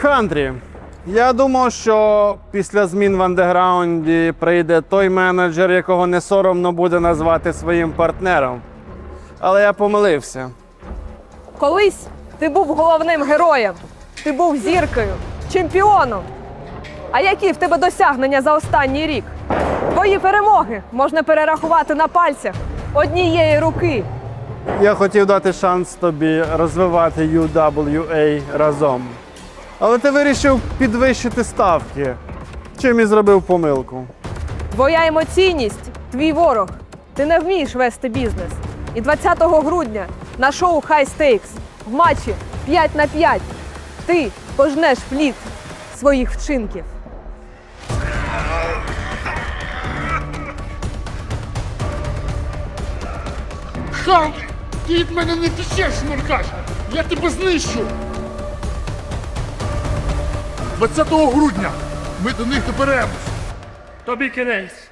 Хандрі, я думав, що після змін в андеграунді прийде той менеджер, якого не соромно буде назвати своїм партнером. Але я помилився. Колись ти був головним героєм, ти був зіркою, чемпіоном. А які в тебе досягнення за останній рік? Твої перемоги можна перерахувати на пальцях однієї руки. Я хотів дати шанс тобі розвивати UWA разом. Але ти вирішив підвищити ставки, чим і зробив помилку. Твоя емоційність твій ворог. Ти не вмієш вести бізнес. І 20 грудня на шоу High Stakes в матчі 5 на 5 ти пожнеш плід своїх вчинків. Хан, ти від мене не течеш, смеркач! Я тебе знищу! 20 грудня ми до них доберемось. Тобі кінець.